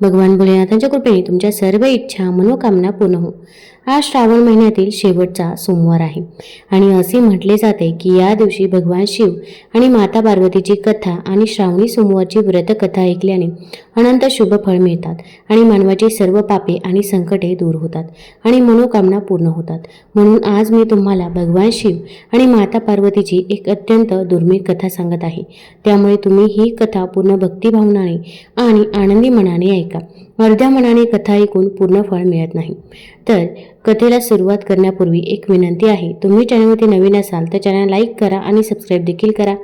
भगवान भोलेनाथांच्या कृपेने तुमच्या सर्व इच्छा मनोकामना पूर्ण हो. आज श्रावण महिन्यातील शेवटचा सोमवार आहे. आणि असे म्हटले जाते की या दिवशी भगवान शिव आणि माता पार्वतीची कथा आणि श्रावणी सोमवारची व्रतकथा ऐकल्याने अनंत शुभ फळ मिळतात आणि मानवाची सर्व पापे आणि संकटे दूर होतात आणि मनोकामना पूर्ण होतात. म्हणून आज मी तुम्हाला भगवान शिव आणि माता पार्वतीची एक अत्यंत दुर्मिळ कथा सांगत आहे. त्यामुळे तुम्ही ही कथा पूर्ण भक्तिभावनाने आणि आनंदी मनाने ऐक. अर्ध्या मनाने कथा ऐकून पूर्ण फळ मिळत नाही. तर कथेला सुरुवात करण्यापूर्वी एक विनंती आहे. तुम्ही चॅनलवरती नवीन असाल तर चॅनल लाईक करा आणि सबस्क्राईब देखील करा.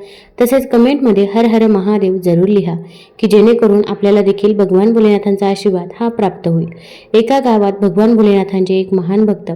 तसेच कमेंटमध्ये हर हर महादेव जरूर लिहा की जेणेकरून आपल्याला देखील भगवान भोलेनाथांचा आशीर्वाद हा प्राप्त होईल. एका गावात भगवान भोलेनाथांचे एक महान भक्त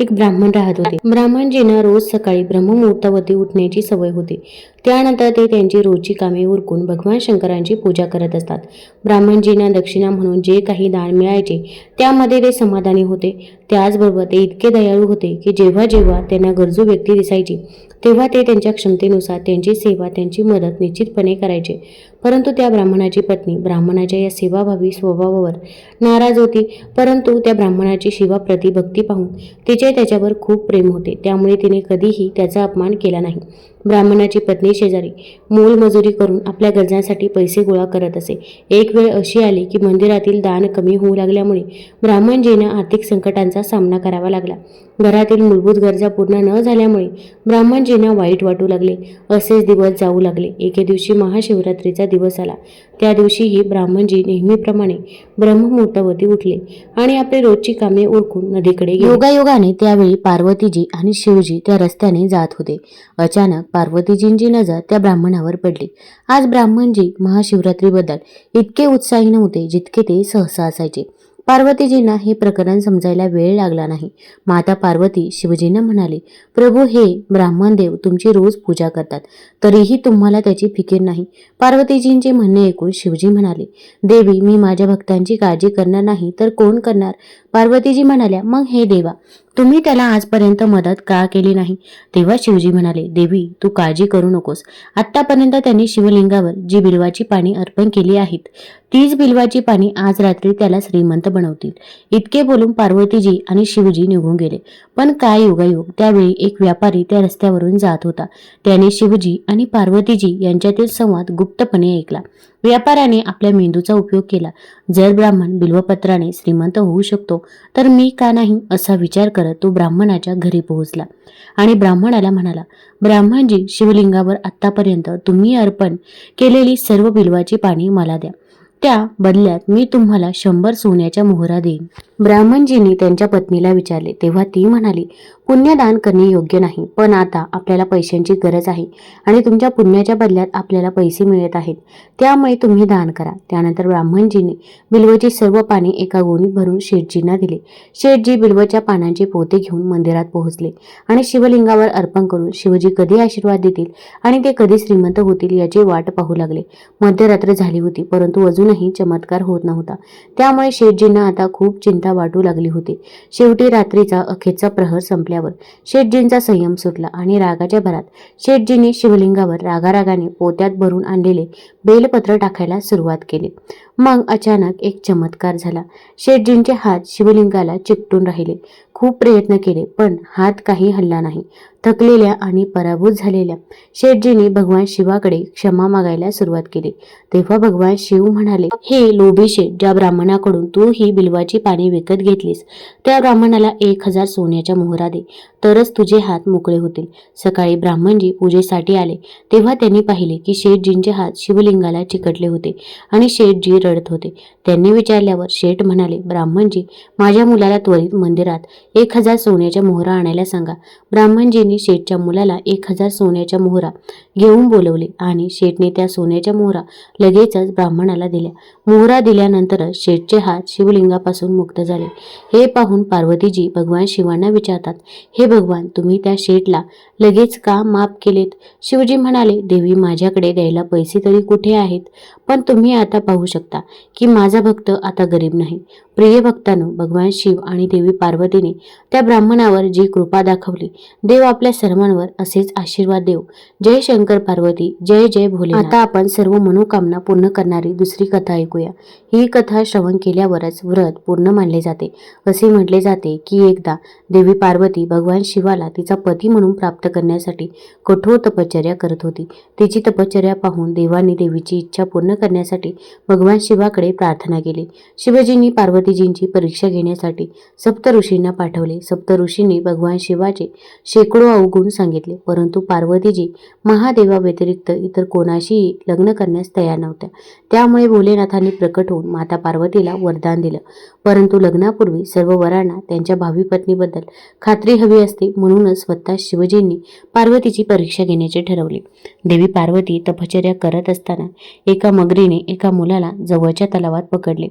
एक ब्राह्मण राहत होते. ब्राह्मणजींना रोज सकाळी ब्रह्ममुहूर्तावरती उठण्याची सवय होती. त्यानंतर ते त्यांची रोजची कामे उरकून भगवान शंकरांची पूजा करत असतात. ब्राह्मणजींना दक्षिणा म्हणून जे काही दान मिळायचे त्यामध्ये ते समाधानी होते. त्याचबरोबर ते इतके दयाळू होते की जेव्हा जेव्हा त्यांना गरजू व्यक्ती दिसायची तेव्हा ते त्यांच्या क्षमतेनुसार त्यांची सेवा त्यांची मदत निश्चितपणे करायचे. परंतु त्या ब्राह्मणाची पत्नी ब्राह्मणाच्या या सेवाभावी स्वभावावर नाराज होती. परंतु त्या ब्राह्मणाची शिवाप्रती भक्ती पाहून तिचे त्याच्यावर खूप प्रेम होते. त्यामुळे तिने कधीही त्याचा अपमान केला नाही. ब्राह्मणाची पत्नी शेजारी मोलमजुरी करून आपल्या गरजांसाठी पैसे गोळा करत असे. एक वेळ अशी आली की मंदिरातील दान कमी होऊ लागल्यामुळे ब्राह्मणजींना आर्थिक संकटांचा सामना करावा लागला. घरातील मूलभूत गरजा पूर्ण न झाल्यामुळे ब्राह्मणजींना वाईट वाटू लागले. असेच दिवस जाऊ लागले. एके दिवशी महाशिवरात्रीचा दिवस आला. त्या दिवशीही ब्राह्मणजी नेहमीप्रमाणे ब्रह्ममुहूर्तावरती उठले आणि आपली रोजची कामे ओळखून नदीकडे योगायोगाने त्यावेळी पार्वतीजी आणि शिवजी त्या रस्त्याने जात होते. अचानक पार्वतीजींची नजर त्या ब्राह्मणावर पडली. आज ब्राह्मणजी महाशिवरात्रीबद्दल इतके उत्साही नव्हते जितके ते सहसा असायचे. पार्वतीजींना हे प्रकरण समजायला वेळ लागला नाही. माता पार्वती शिवजींना म्हणाले प्रभू हे ब्राह्मण देव तुमची रोज पूजा करतात. तरीही तुम्हाला त्याची फिकीर नाही. पार्वतीजींचे म्हणणे ऐकून शिवजी म्हणाले देवी मी माझ्या भक्तांची काळजी करणार नाही तर कोण करणार? पार्वतीजी म्हणाल्या मग हे देवा तुम्ही त्याला आजपर्यंत मदत का केली नाही? तेव्हा शिवजी म्हणाले देवी तू काळजी करू नकोस. आतापर्यंत त्यांनी शिवलिंगावर जी बिलवाची पाणी अर्पण केली आहेत तीच बिलवाची पाणी आज रात्री त्याला श्रीमंत बनवतील. इतके बोलून पार्वतीजी आणि शिवजी निघून गेले. पण काय योगायोग? त्यावेळी एक व्यापारी त्या रस्त्यावरून जात होता. त्याने शिवजी आणि पार्वतीजी यांच्यातील संवाद गुप्तपणे ऐकला. व्यापाऱ्याने आपल्या मेंदूचा उपयोग केला. जर ब्राह्मण बिल्वपत्राने श्रीमंत होऊ शकतो तर मी का नाही असा विचार करत तो ब्राह्मणाच्या घरी पोहोचला. आणि ब्राह्मणाला म्हणाला ब्राह्मणजी शिवलिंगावर आतापर्यंत तुम्ही अर्पण केलेली सर्व बिल्वाची पाणी मला द्या. त्या बदल्यात मी तुम्हाला शंभर सोन्याच्या मोहरा देईन. ब्राह्मणजींनी त्यांच्या पत्नीला विचारले. तेव्हा ती म्हणाली पुण्यदान करणे योग्य नाही पण आता आपल्याला पैशांची गरज आहे आणि तुमच्या पुण्याच्या बदल्यात आपल्याला पैसे मिळत आहेत. त्यामुळे तुम्ही दान करा. त्यानंतर ब्राह्मणजींनी बिल्वची सर्व पाणी एका गोणीत भरून शेठजींना दिले. शेठजी बिल्वच्या पानांचे पोते घेऊन मंदिरात पोहोचले आणि शिवलिंगावर अर्पण करून शिवजी कधी आशीर्वाद देतील आणि ते कधी श्रीमंत होतील याची वाट पाहू लागले. मध्यरात्र झाली होती परंतु अजून अजूनही चमत्कार होत नव्हता. त्यामुळे शेठजींना आता खूप चिंता वाटू लागली होती. शेवटी रात्रीचा अखेरचा प्रहर संपल्यावर शेठजींचा संयम सुटला आणि रागाच्या भरात शेठजींनी शिवलिंगावर रागारागाने पोत्यात भरून आणलेले बेलपत्र टाकायला सुरुवात केली. मग अचानक एक चमत्कार झाला. शेठजींचे हात शिवलिंगाला चिकटून राहिले. खूप प्रयत्न केले पण हात काही हल्ला नाही. थकलेल्या आणि पराभूत झालेल्या शेठजींनी भगवान शिवाकडे क्षमा मागायला सुरुवात केली. तेव्हा भगवान शिव म्हणाले हे लोभीशे ज्या ब्राह्मणाकडून तू ही बिल्वाची पाने विकत घेतलीस त्या ब्राह्मणाला एक हजार सोन्याच्या मोहरा दे. तरच तुझे हात मोकळे होतील. सकाळी ब्राह्मणजी पूजेसाठी आले. तेव्हा त्यांनी पाहिले की शेठजींचे हात शिवलिंगाला चिकटले होते आणि शेठजी रडत होते. त्यांनी विचारल्यावर शेठ म्हणाले ब्राह्मणजी माझ्या मुलाला त्वरित मंदिरात एक हजार सोन्याच्या मोहरा आणायला सांगा ब्राह्मणजींनी शेठच्या मुलाला एक हजार सोन्याच्या मोहरा घेऊन बोलवले आणि शेठने त्या सोन्याच्या मोहरा लगेचच ब्राह्मणाला दिल्या. दिल्या मोहरा दिल्यानंतर शेठचे हात शिवलिंगापासून मुक्त झाले. हे पाहून पार्वतीजी भगवान शिवांना विचारतात हे भगवान तुम्ही त्या शेठला लगेच का माफ केलेत? शिवजी म्हणाले देवी माझ्याकडे द्यायला पैसे तरी कुठे आहेत? पण तुम्ही आता पाहू शकता की माझा भक्त आता गरीब नाही. प्रिय भक्तांनो भगवान शिव आणि देवी पार्वतीने त्या ब्राह्मणावर जी कृपा दाखवली देव आपल्या सर्वांवर असेच आशीर्वाद देव. जय शंकर पार्वती जय जय भोले आता आपण सर्व मनोकामना पूर्ण करणारी दुसरी कथा कथा ऐकूया. ही कथा श्रवण केल्यावरच व्रत पूर्ण मानले जाते. असे म्हटले जाते की एकदा देवी पार्वती भगवान शिवाला तिचा पती म्हणून प्राप्त करण्यासाठी कठोर तपश्चर्या करत होती. तिची तपश्चर्या पाहून देवाने देवीची इच्छा पूर्ण करण्यासाठी भगवान शिवाकडे प्रार्थना केली. शिवजींनी पार्वतीजींची परीक्षा घेण्यासाठी सप्त ऋषींना पाठवले. सप्त ऋषींनी भगवान शिवाचे शेकडो अवगुण सांगितले. परंतु पार्वतीजी महादेवा व्यतिरिक्त इतर कोणाशीही लग्न करण्यास तयार नव्हत्या. त्यामुळे भोलेनाथांनी प्रकट होऊन माता पार्वतीला वरदान दिलं. परंतु लग्नापूर्वी सर्व वरांना त्यांच्या भावी पत्नीबद्दल खात्री हवी असते म्हणूनच स्वतः शिवजींनी पार्वतीची परीक्षा घेण्याचे ठरवले. देवी पार्वती तपश्चर्या करत असताना एका मगरीने एका मुलाला जवळच्या तलावात पकडले.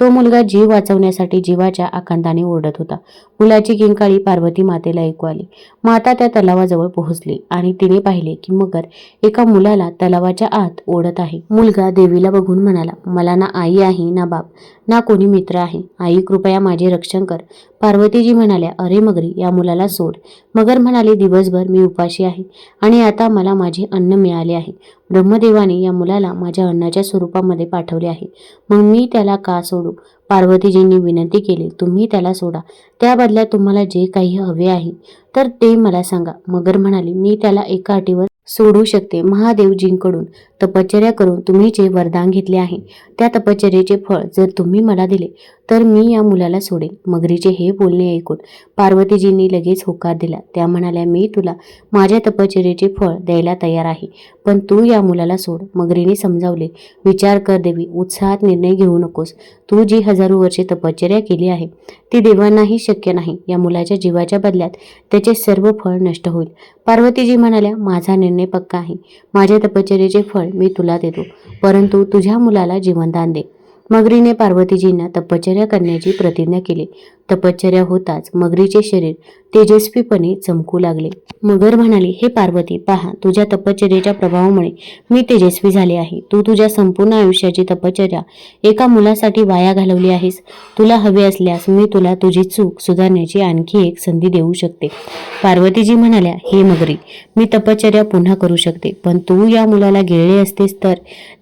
तो मुलगा जीव वाचवण्यासाठी जीवाच्या आकांताने ओरडत होता. मुलाची किंकाळी पार्वती मातेला ऐकू आली. माता त्या तलावाजवळ पोहोचली आणि तिने पाहिले की मगर एका मुलाला तलावाच्या आत ओढत आहे. मुलगा देवीला बघून म्हणाला मला ना आई आहे ना बाप ना कोणी मित्र आहे. आई कृपया माझे रक्षण कर. पार्वतीजी म्हणाल्या अरे मगरी या मुलाला सोड. मगर म्हणाले दिवसभर मी उपाशी आहे आणि आता मला माझे अन्न मिळाले आहे. ब्रह्मदेवाने या मुलाला माझ्या अन्नाच्या स्वरूपामध्ये पाठवले आहे. मग मी त्याला का सोडू? पार्वतीजींनी विनंती केली तुम्ही त्याला सोडा. त्या बदल्यात तुम्हाला जे काही हवे आहे तर ते मला सांगा. मगर म्हणाले मी त्याला एका अटीवर सोडू शकते. महादेवजींकडून तपश्चर्या करून तुम्ही जे वरदान घेतले आहे त्या तपश्चर्याचे फळ जर तुम्ही मला दिले तर मी या मुलाला सोडेन. मगरीचे हे बोलणे ऐकून पार्वतीजींनी लगेच होकार दिला. त्या म्हणाल्या मी तुला माझ्या तपश्चर्याचे फळ द्यायला तयार आहे पण तू या मुलाला सोड मगरीने समजावले विचार कर देवी उत्साहात निर्णय घेऊ नकोस. तू जी हजारो वर्षे तपश्चर्या केली आहे ती देवांनाही शक्य नाही. या मुलाच्या जीवाच्या बदल्यात त्याचे सर्व फळ नष्ट होईल पार्वतीजी म्हणाल्या माझा निर्णय पक्का आहे. माझ्या तपश्चर्याचे फळ मी तुला देतो. परंतु तुझ्या मुलाला जीवनदान दे. मगरीने पार्वतीजींना तपश्चर्या करण्याची प्रतिज्ञा केली. तपश्चर्या होताच मगरीचे शरीर तेजस्वीपणे चमकू लागले. मगर म्हणाली हे पार्वती पहा तुझ्या तपश्चर्याच्या प्रभावामुळे मी तेजस्वी झाले आहे. तू तुझ्या संपूर्ण आयुष्याची तपश्चर्या एका मुलासाठी वाया घालवली आहेस. तुला हवे असल्यास मी तुला तुझी चूक सुधारण्याची आणखी एक संधी देऊ शकते. पार्वतीजी म्हणाल्या हे मगरी मी तपश्चर्या पुन्हा करू शकते. पण तू या मुलाला गिळले असतेस तर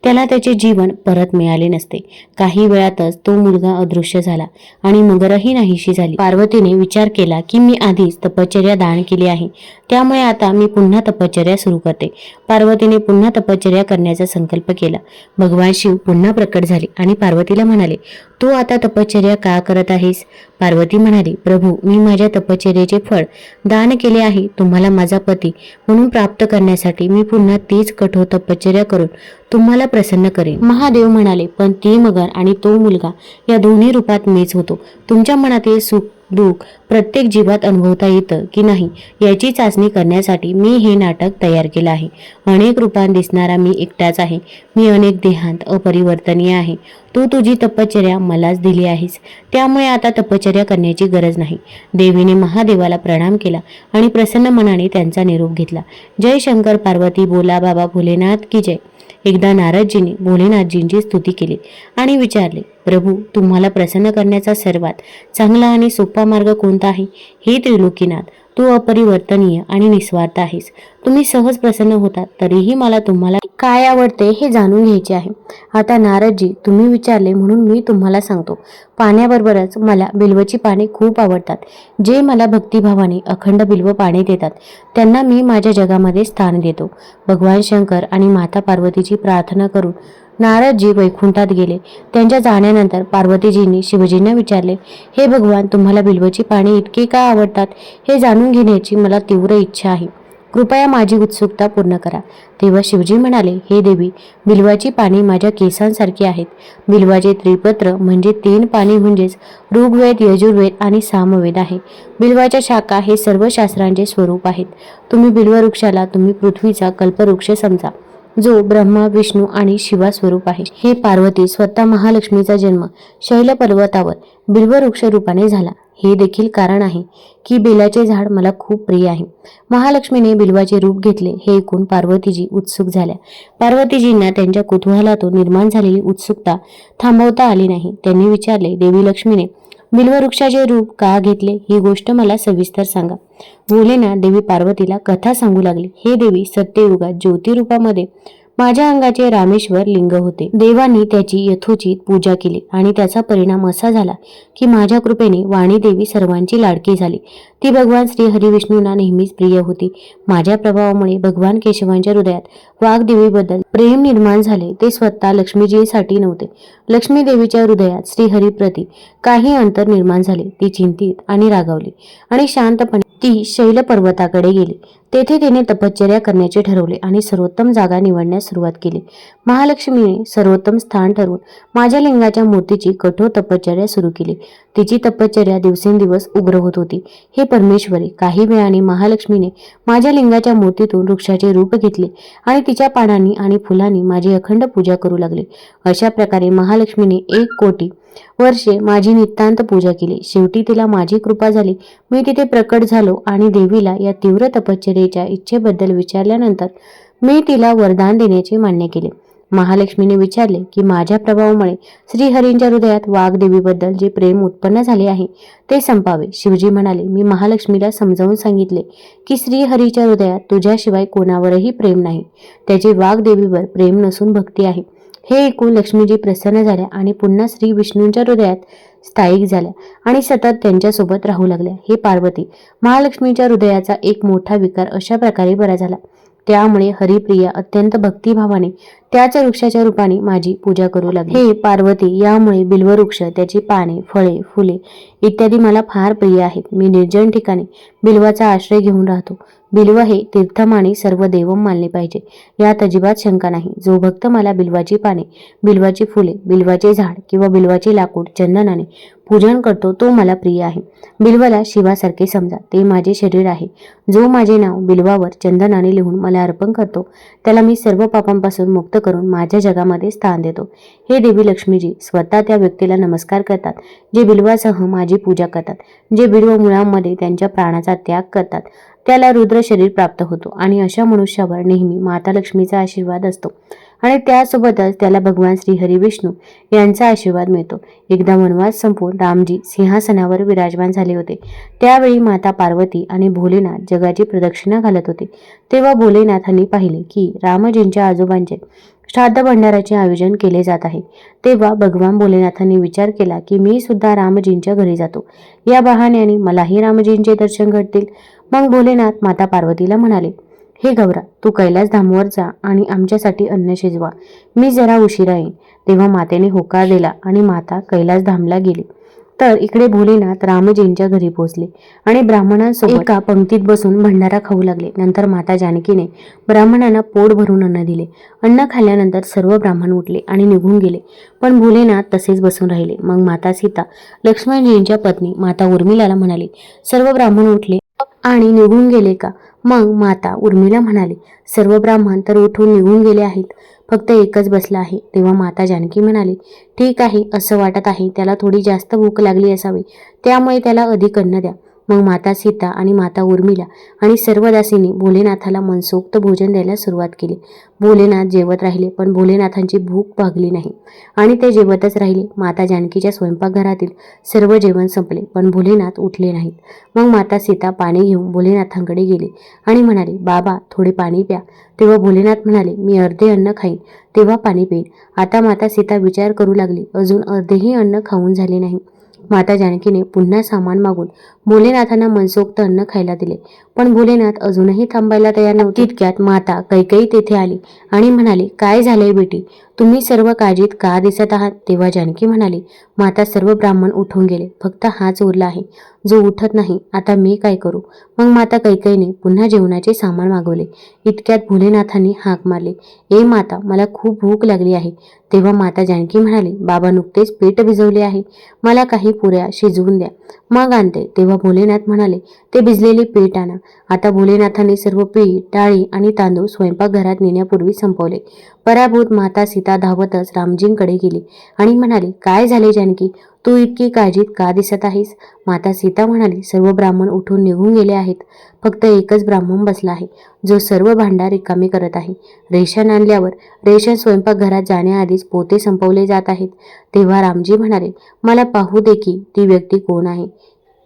त्याला त्याचे जीवन परत मिळाले नसते. काही वेळातच तो मुलगा अदृश्य झाला आणि मगरही नाहीशी झाली. पार्वतीने विचार केला की मी आधीच तपश्चर्या दान केली आहे. त्यामुळे आता मी पुन्हा तपश्चर्या सुरू करते. पार्वतीने पुन्हा तपश्चर्या करण्याचा संकल्प केला. भगवान शिव पुन्हा प्रकट झाले आणि पार्वतीला म्हणाले तू आता तपश्चर्या का करत आहेस? पार्वती म्हणाली प्रभू मी माझ्या तपश्चर्याचे फळ दान केले आहे. तुम्हाला माझा पती म्हणून प्राप्त करण्यासाठी मी पुन्हा तीच कठोर तपश्चर्या करून तुम्हाला प्रसन्न करेन. महादेव म्हणाले पण ती मगर आणि तो मुलगा या दोन्ही रूपात मीच होतो. तुमच्या मनातील सुख दुःख प्रत्येक जीवात अनुभवता येतं की नाही याची चाचणी करण्यासाठी मी हे नाटक तयार केलं आहे. अनेक रूपात दिसणारा मी एकटाच आहे. मी अनेक देहांत अपरिवर्तनीय आहे. तू तुझी तपश्चर्या मलाच दिली आहेस. त्यामुळे आता तपश्चर्या करण्याची गरज नाही. देवीने महादेवाला प्रणाम केला आणि प्रसन्न मनाने त्यांचा निरोप घेतला. जय शंकर पार्वती बोला बाबा भोलेनाथ की जय. एकदा नारदजीने भोलेनाथजींची स्तुती केली आणि विचारले प्रभू तुम्हाला प्रसन्न करण्याचा सर्वात चांगला आणि सोपा मार्ग कोणता आहे? हे त्रिलोकीनाथ तू अपरिवर्तनीय आणि निस्वार्थ आहेस. तुम्ही सहज प्रसन्न होता तरीही मला तुम्हाला काय आवडते हे जाणून घ्यायचे आहे. आता नारदजी तुम्ही विचारले म्हणून मी तुम्हाला सांगतो. पाण्याबरोबरच मला बिल्वची पाने खूप आवडतात. जे मला भक्तिभावाने अखंड बिल्व पाने देतात त्यांना मी माझ्या जगामध्ये स्थान देतो. भगवान शंकर आणि माता पार्वतीची प्रार्थना करून नारदजी वैकुंठात गेले. त्यांच्या जाण्यानंतर पार्वतीजींनी शिवजींना विचारले हे भगवान तुम्हाला बिल्वची पाने इतकी का आवडतात? हे जाणून घेण्याची मला तीव्र इच्छा आहे. कृपया माझी उत्सुकता पूर्ण करा. तेव्हा शिवजी म्हणाले हे देवी बिल्वाची पाने माझ्या केसांसारखी आहेत. बिल्वाचे त्रिपत्र म्हणजे तीन पाने म्हणजेच ऋग्वेद यजुर्वेद आणि सामवेद आहे. बिल्वाच्या शाखा हे सर्व शास्त्रांचे स्वरूप आहेत. तुम्ही बिल्ववृक्षाला तुम्ही पृथ्वीचा कल्पवृक्ष समजा. जो ब्रह्मा विष्णू आणि शिवा स्वरूप आहे. हे पार्वती स्वतः महालक्ष्मीचा जन्म शैल पर्वतावर बिल्ववृक्ष रूपाने झाला. हे देखील कारण आहे की बेलाचे झाड मला खूप प्रिय आहे. महालक्ष्मीने बिल्वाचे रूप घेतले हे ऐकून पार्वतीजी उत्सुक झाल्या. पार्वतीजींना त्यांच्या कुतूहलातून निर्माण झालेली उत्सुकता थांबवता आली नाही. त्यांनी विचारले देवी लक्ष्मीने बिल्ववृक्षाचे रूप का घेतले? ही गोष्ट मला सविस्तर सांगा. भोलेना देवी पार्वतीला कथा सांगू लागली. हे देवी सत्ययुगात ज्योतिरूपामध्ये माझ्या अंगाचे रामेश्वर लिंग होते. देवानी त्याची यथोचित पूजा केली आणि त्याचा परिणाम असा झाला की माझ्या कृपेने वाणी देवी सर्वांची लाडकी झाली. ती भगवान श्री हरिविष्णूंना नेहमीच प्रिय होती. माझ्या प्रभावामुळे भगवान केशवांच्या हृदयात वाघदेवीबद्दल प्रेम निर्माण झाले. ते स्वतः लक्ष्मीजीसाठी नव्हते. लक्ष्मी देवीच्या हृदयात श्रीहरीप्रती काही अंतर निर्माण झाले. ती चिंतित आणि रागावली आणि शांतपणे ती शैल पर्वताकडे गेली. तेथे तिने तपश्चर्या करण्याचे ठरवले आणि सर्वोत्तम जागा निवडण्यास सुरुवात केली. महालक्ष्मीने सर्वोत्तम स्थान ठरवून माझ्या लिंगाच्या मूर्तीची कठोर तपश्चर्या सुरू केली. तिची तपश्चर्या दिवसेंदिवस उग्र होत होती. हे परमेश्वरी काही वेळाने महालक्ष्मीने माझ्या लिंगाच्या मूर्तीतून वृक्षाचे रूप घेतले आणि तिच्या पानांनी आणि फुलांनी माझी अखंड पूजा करू लागले. अशा प्रकारे महालक्ष्मीने एक कोटी वर्षे माझी नितांत पूजा केली. शेवटी तिला माझी कृपा झाली. मी तिथे प्रकट झालो आणि देवीला या तीव्र तपश्चर्येच्या इच्छेबद्दल विचारल्यानंतर मी तिला वरदान देण्याचे मान्य केले. महालक्ष्मीने विचारले की माझ्या प्रभावामुळे श्रीहरींच्या हृदयात वाघदेवीबद्दल जे प्रेम उत्पन्न झाले आहे ते संपावे. शिवजी म्हणाले मी महालक्ष्मीला समजावून सांगितले की श्रीहरीच्या हृदयात तुझ्याशिवाय कोणावरही प्रेम नाही. त्याचे वाघदेवीवर प्रेम नसून भक्ती आहे. हे ऐकून लक्ष्मीजी प्रसन्न झाल्या आणि पुन्हा श्री विष्णूंच्या हृदयात स्थायिक झाल्या आणि सतत त्यांच्यासोबत राहू लागल्या. हे पार्वती महालक्ष्मीच्या हृदयाचा एक मोठा विकार अशा प्रकारे बरा झाला. त्यामुळे हरिप्रिया अत्यंत भक्तिभावाने त्याच वृक्षाच्या रूपाने माझी पूजा करू लागली. हे पार्वती यामुळे बिल्ववृक्ष त्याची पाने फळे फुले इत्यादी मला फार प्रिय आहेत. मी निर्जन ठिकाणी बिल्वाचा आश्रय घेऊन राहतो. बिल्व हे तीर्थमाने सर्व देवम मानले पाहिजे. यात अजिबात शंका नाही. जो भक्त मला बिल्वाची पाने बिल्वाची फुले बिल्वाचे झाड किंवा बिल्वाचे लाकूड चंदनाने पूजन करतो तो मला प्रिय आहे. बिल्वाला शिवासारखे समजा. ते माझे शरीर आहे. जो माझे नाव बिल्वावर चंदनाने लिहून मला अर्पण करतो त्याला मी सर्व पापांपासून मुक्त करून माझ्या जगामध्ये स्थान देतो. हे देवी लक्ष्मीजी स्वतः त्या व्यक्तीला नमस्कार करतात जे बिल्वासह माझी पूजा करतात जे बिल्व मुळांमध्ये त्यांच्या प्राणाचा त्याग करतात. त्याला रुद्र शरीर प्राप्त होतो आणि अशा मनुष्यावर नेहमी माता लक्ष्मीचा आशीर्वाद असतो. आणि त्यासोबतच त्याला भगवान श्री हरी विष्णू यांचा आशीर्वाद मिळतो. एकदा वनवास संपून रामजी सिंहासनावर विराजमान झाले होते. त्यावेळी माता पार्वती आणि भोलेनाथ जगाची प्रदक्षिणा घालत होते. तेव्हा भोलेनाथांनी पाहिले की रामजींच्या आजोबांचे श्राद्ध भंडाराचे आयोजन केले जात आहे. तेव्हा भगवान भोलेनाथांनी विचार केला की मी सुद्धा रामजींच्या घरी जातो. या बहाण्याने मलाही रामजींचे दर्शन घडतील. मग भोलेनाथ माता पार्वतीला म्हणाले हे गौरा तू कैलास धामवर जा आणि आमच्यासाठी अन्न शिजवा. मी जरा उशिरा येईन. तेव्हा मातेने होकार दिला आणि माता कैलास धामला गेली. तर इकडे भोलेनाथ रामजींच्या घरी पोहोचले आणि ब्राह्मणांसोबत एका पंक्तीत बसून भंडारा खाऊ लागले. नंतर माता जानकीने ब्राह्मणांना पोट भरून अन्न दिले. अन्न खाल्ल्यानंतर सर्व ब्राह्मण उठले आणि निघून गेले. पण भोलेनाथ तसेच बसून राहिले. मग माता सीता लक्ष्मणजींच्या पत्नी माता उर्मिलाला म्हणाली सर्व ब्राह्मण उठले आणि निघून गेले का? मग माता उर्मिला म्हणाली सर्व ब्राह्मण तर उठून निघून गेले आहेत. फक्त एकच बसला आहे. तेव्हा माता जानकी म्हणाली ठीक आहे असं वाटत आहे त्याला थोडी जास्त भूक लागली असावी. त्यामुळे त्याला अधिक अन्न द्या. मग माता सीता आणि माता उर्मिला आणि सर्व दासींनी भोलेनाथाला मनसोक्त भोजन द्यायला सुरुवात केली. भोलेनाथ जेवत राहिले पण भोलेनाथांची भूक भागली नाही. आणि ते जेवतच राहिले. माता जानकीच्या स्वयंपाकघरातील सर्व जेवण संपले पण भोलेनाथ उठले नाहीत. मग माता सीता पाणी घेऊन भोलेनाथांकडे गेली आणि म्हणाले बाबा थोडे पाणी प्या. तेव्हा भोलेनाथ म्हणाले मी अर्धे अन्न खाईन तेव्हा पाणी पिईन. आता माता सीता विचार करू लागली. अजून अर्धेही अन्न खाऊन झाले नाही. माता जानकीने पुन्हा सामान मागून भोलेनाथांना मनसोक्त अन्न खायला दिले. पण भोलेनाथ अजूनही थांबायला तयार नव्हते. तितक्यात माता कैकई तेथे आली आणि म्हणाली काय झालंय बेटी? तुम्ही सर्व काळजीत का दिसत आहात? तेव्हा जानकी म्हणाली माता सर्व ब्राह्मण उठून गेले. फक्त हाच उरला आहे. जो उठत नाही आता मी काय करू? मग माता कैकईने पुन्हा जेवणाचे सामान मागवले. इतक्यात भोलेनाथांनी हाक मारली ए माता मला खूप भूक लागली आहे. तेव्हा माता जानकी म्हणाली बाबा नुकतेच पेट भिजवले आहे. मला काही पुऱ्या शिजवून द्या. मग आणते. तेव्हा भोलेनाथ म्हणाले ते भिजलेले पीठ आणा. आता भोलेनाथाने सर्व पीठ डाळी आणि तांदूळ स्वयंपाकघरात नेण्यापूर्वी संपवले. पराभूत माता सीता धावतच रामजींकडे गेली आणि म्हणाली काय झाले जानकी? तू इतकी काळजीत का दिसत आहेस? माता सीता म्हणाली सर्व ब्राह्मण उठून निघून गेले आहेत. फक्त एकच ब्राह्मण बसला आहे जो सर्व भांडार रिकामी करत आहे. रेशन आणल्यावर रेशन स्वयंपाकघरात जाण्याआधीच पोते संपवले जात आहेत. तेव्हा रामजी म्हणाले मला पाहू दे की ती व्यक्ती कोण आहे.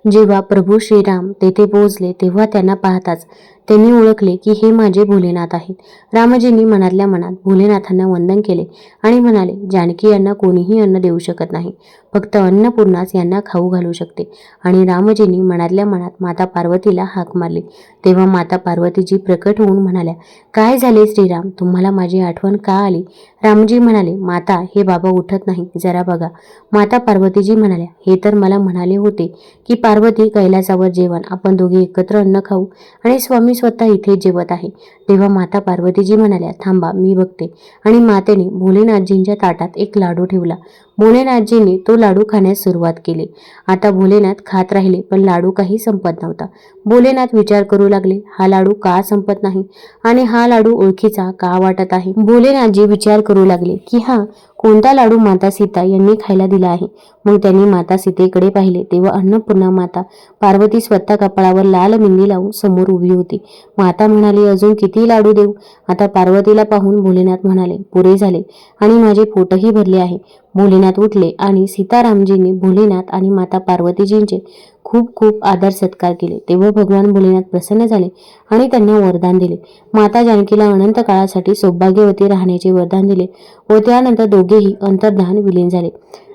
जेव्हा प्रभू श्रीराम तेथे पोहोचले तेव्हा त्यांना पाहताच त्यांनी ओळखले की हे माझे भोलेनाथ आहेत. रामजींनी मनातल्या मनात भोलेनाथांना वंदन केले आणि म्हणाले जानकी यांना कोणीही अन्न देऊ शकत नाही. फक्त अन्नपूर्णाच यांना खाऊ घालू शकते. आणि रामजींनी मनातल्या मनात माता पार्वतीला हाक मारली. तेव्हा माता पार्वतीजी प्रकट होऊन म्हणाल्या काय झाले श्रीराम? तुम्हाला माझी आठवण का आली? रामजी म्हणाले माता हे बाबा उठत नाही जरा बघा. माता पार्वतीजी म्हणाल्या हे तर मला म्हणाले होते की पार्वती कैलासावर जेवण आपण दोघे एकत्र अन्न खाऊ आणि स्वामी स्वतः इथे जेवत आहे. तेव्हा माता पार्वतीजी म्हणाल्या थांबा मी बघते. आणि मातेने भोलेनाथजींच्या ताटात एक लाडू ठेवला. भोलेनाथजींनी तो लाडू खाण्यास सुरुवात केली. आता भोलेनाथ खात राहिले पण लाडू काही संपत नव्हता. भोलेनाथ विचार करू लागले हा लाडू का संपत नाही? आणि हा लाडू ओळखीचा का वाटत आहे? भोलेनाथजी विचार करू लागले की हा कोणता लाडू माता सीता यांनी खायला दिला आहे? मग त्यांनी माता सीतेकडे पाहिले तेव्हा अन्नपूर्णा माता पार्वती स्वतः कपाळावर लाल मिंदी लावून समोर उभी होती. माता म्हणाली अजून किती लाडू देऊ? आता पार्वतीला पाहून भोलेनाथ म्हणाले पुरे झाले आणि माझे पोटही भरले आहे. भोलेनाथ उठले आणि सीतारामजींनी भोलेनाथ आणि माता पार्वतीजींचे खूप खूप आदर सत्कार केले. तेव्हा भगवान भोलेनाथ प्रसन्न झाले आणि त्यांना वरदान दिले. माता जानकीला अनंत काळासाठी सौभाग्यवती राहण्याचे वरदान दिले व त्यानंतर दोघेही अंतर्धान विलीन झाले.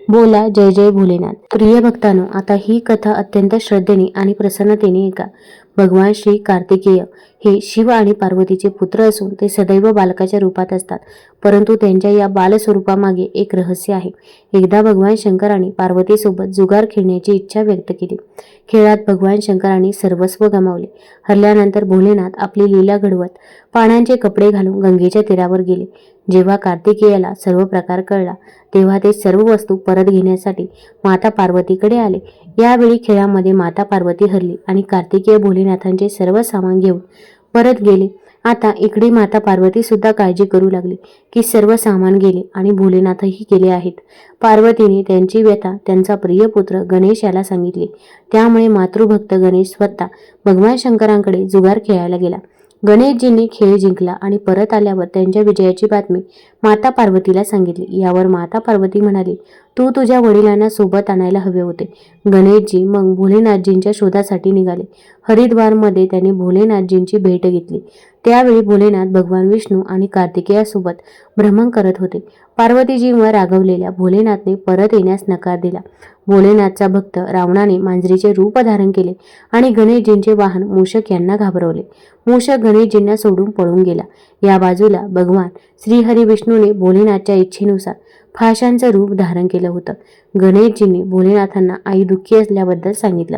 बोला जय जय भोलेनाथ. प्रिय भक्तांनो आता ही कथा अत्यंत श्रद्धेने आणि प्रसन्नतेने ऐका. भगवान श्री कार्तिकेय. हे शिव आणि पार्वतीचे पुत्र असून ते सदैव बालकाच्या रूपात असतात. परंतु त्यांच्या या बालस्वरूपामागे एक रहस्य आहे. एकदा भगवान शंकराने पार्वतीसोबत जुगार खेळण्याची इच्छा व्यक्त केली. खेळात भगवान शंकराने सर्वस्व गमावले. हरल्यानंतर भोलेनाथ आपली लीला घडवत पाण्याचे कपडे घालून गंगेच्या तीरावर गेले. जेव्हा कार्तिकेयाला सर्व प्रकार कळला तेव्हा ते सर्व वस्तू परत घेण्यासाठी माता पार्वतीकडे आले. यावेळी खेळामध्ये माता पार्वती हरली आणि कार्तिकेय भोलेनाथांचे सर्व सामान घेऊन परत गेले. आता इकडे माता पार्वती सुद्धा काळजी करू लागली की सर्व सामान गेले आणि भोलेनाथही गेले आहेत. पार्वतीने त्यांची व्यथा त्यांचा प्रिय पुत्र गणेश याला सांगितली. त्यामुळे मातृभक्त गणेश स्वतः भगवान शंकरांकडे जुगार खेळायला गेला. गणेशजींनी खेळ जिंकला आणि परत आल्यावर त्यांच्या विजयाची बातमी माता पार्वतीला सांगितली. यावर माता पार्वती म्हणाली तू तुझ्या वडिलांना सोबत आणायला हवे होते. गणेशजी मग भोलेनाथजींच्या शोधासाठी निघाले. हरिद्वारमध्ये त्यांनी भोलेनाथजींची भेट घेतली. त्यावेळी भोलेनाथ भगवान विष्णू आणि कार्तिकेयासोबत भ्रमण करत होते. पार्वतीजींवर रागवलेल्या भोलेनाथने परत येण्यास नकार दिला. भोलेनाथचा भक्त रावणाने मांजरीचे रूप धारण केले आणि गणेशजींचे वाहन मूषक यांना घाबरवले. मूषक गणेशजींना सोडून पळून गेला. या बाजूला भगवान श्रीहरी विष्णूने भोलेनाथच्या इच्छेनुसार फाशांचं रूप धारण केलं होतं. गणेशजींनी भोलेनाथांना आई दुःखी असल्याबद्दल सांगितलं.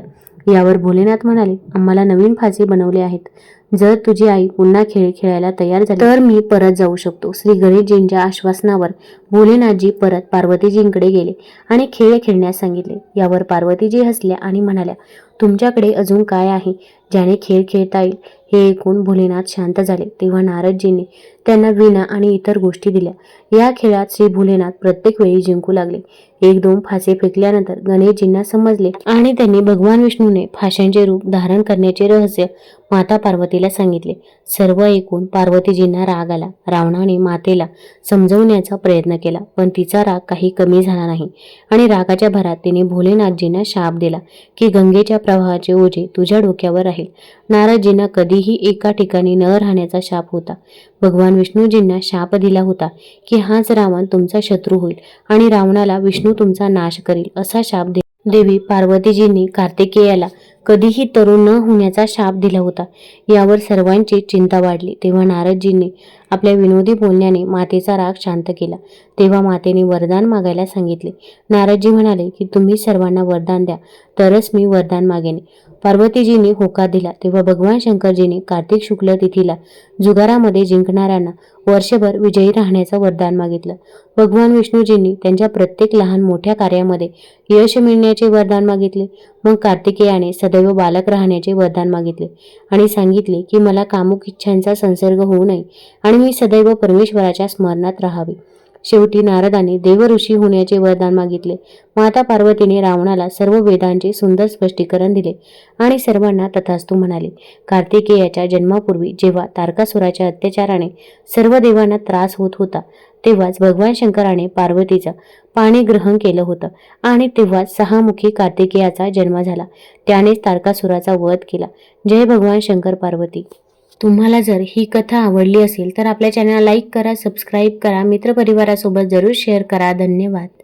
यावर भोलेनाथ म्हणाले आम्हाला नवीन फासे बनवले आहेत. जर तुझी आई पुन्हा खेळ खेळायला तयार झाली तर मी परत जाऊ शकतो. श्री गणेशजींच्या आश्वासनावर भोलेनाथजी परत पार्वतीजींकडे गेले आणि खेळ खेळण्यास सांगितले. यावर पार्वतीजी हसल्या आणि म्हणाल्या तुमच्याकडे अजून काय आहे? ज्याने खेळ खेळता येईल हे ऐकून भोलेनाथ शांत झाले. तेव्हा नारदजींनी त्यांना विणा आणि इतर गोष्टी दिल्या. या खेळात श्री भोलेनाथ प्रत्येक वेळी जिंकू लागले. एक दोन फासे फेकल्यानंतर गणेशजींना समजले आणि त्यांनी भगवान विष्णूने फाशांचे रूप धारण करण्याचे रहस्य माता पार्वतीला सांगितले. सर्व ऐकून पार्वतीजींना राग आला. रावणाने मातेला समजवण्याचा प्रयत्न केला पण तिचा राग काही कमी झाला नाही आणि रागाच्या भरात तिने भोलेनाथजींना शाप दिला की गंगेच्या प्रवाहाचे ओझे तुझ्या डोक्यावर राहील नारदजींना कधीही एका ठिकाणी न राहण्याचा शाप होता. भगवान विष्णूजींना शाप दिला होता की हाच रावण तुमचा शत्रू होईल आणि रावणाला विष्णू तुमचा नाश करील असा शाप दे. देवी पार्वतीजींनी कार्तिकेयाला कधीही तरुण न होण्याचा शाप दिला होता. यावर सर्वांची चिंता वाढली. तेव्हा नारदजींनी आपल्या विनोदी बोलण्याने मातेचा राग शांत केला. तेव्हा मातेने वरदान मागायला सांगितले. नारदजी म्हणाले की तुम्ही सर्वांना वरदान द्या. तरच मी वरदान मागेने. पार्वतीजीने होकार दिला. तेव्हा भगवान शंकरजीने कार्तिक शुक्ल तिथीला जुगारामध्ये जिंकणाऱ्यांना वर्षभर विजयी राहण्याचं वरदान मागितलं. भगवान विष्णूजींनी त्यांच्या प्रत्येक लहान मोठ्या कार्यामध्ये यश मिळण्याचे वरदान मागितले. मग कार्तिकेयाने सदैव बालक राहण्याचे वरदान मागितले आणि सांगितले की मला कामुक इच्छांचा संसर्ग होऊ नये आणि मी सदैव परमेश्वराच्या स्मरणात राहावे. शेवटी नारदाने देवऋषी होण्याचे वरदान मागितले. माता पार्वतीने रावणाला सर्व वेदांचे सुंदर स्पष्टीकरण दिले आणि सर्वांना तथास्तू म्हणाले कार्तिकेयाच्या जन्मापूर्वी जेव्हा तारकासुराच्या अत्याचाराने सर्व देवांना त्रास होत होता तेव्हाच भगवान शंकराने पार्वतीचं पाणी ग्रहण केलं होतं आणि तेव्हाच सहामुखी कार्तिकेयाचा जन्म झाला. त्यानेच तारकासुराचा वध केला. जय भगवान शंकर पार्वती. तुम्हाला जर ही कथा आवडली असेल तर आपल्या चॅनलला लाईक करा सबस्क्राईब करा मित्रपरिवारासोबत जरूर शेअर करा. धन्यवाद.